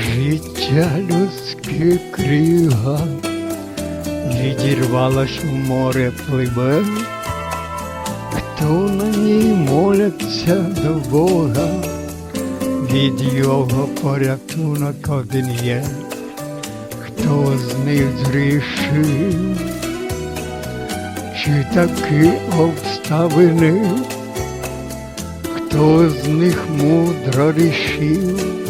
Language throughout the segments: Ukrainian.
Життя людське кріга, відірвалась у море пливе, хто на ній моляться до Бога, від його порятунок один є, хто з них зрішив, чи такі обставини, хто з них мудро рішив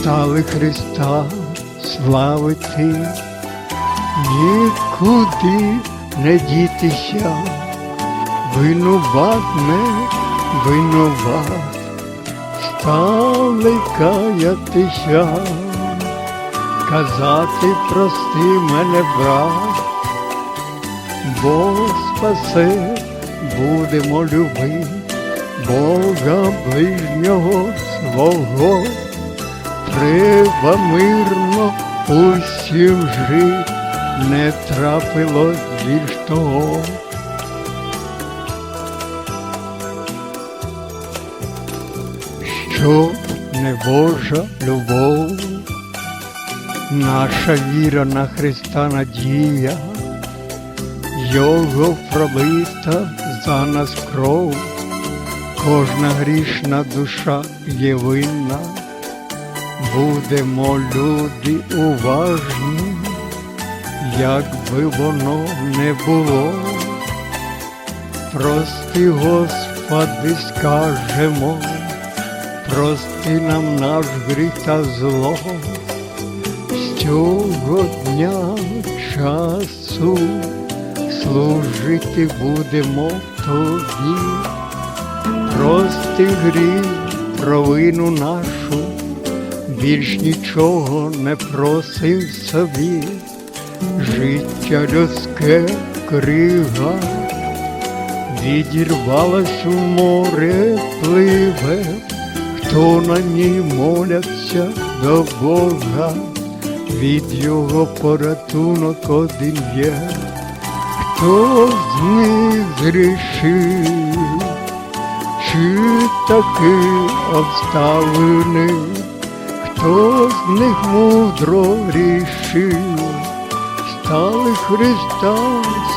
стали Христа славити, нікуди не дітися, винуват не винуват, стали каятися, казати прости мене, брат, бо спасе будемо любити Бога ближнього свого. Треба мирно усім жить, не трапилось більш того. Що не Божа любов, наша віра на Христа надія, Його пробита за нас кров, кожна грішна душа є винна. Будемо люди уважні, як би воно не було. Прости, Господи, скажемо, прости нам наш гріх та зло. З цього дня часу служити будемо тобі. Прости гріх, провину нашу більш нічого не просив собі, життя людське крига, відірвалась у море пливе, хто на ній моляться до Бога, від його порятунок один є, хто з них зрішив, чи таки обставини. Хто з них мудро рішив, стали Христа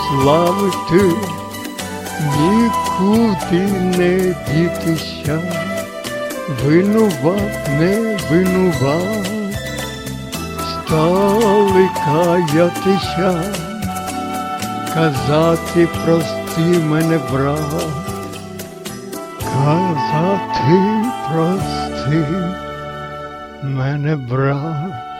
славити, нікуди не дітися, винуват не винуват, стали каятися, казати прости мене, брат, казати прости мене брат.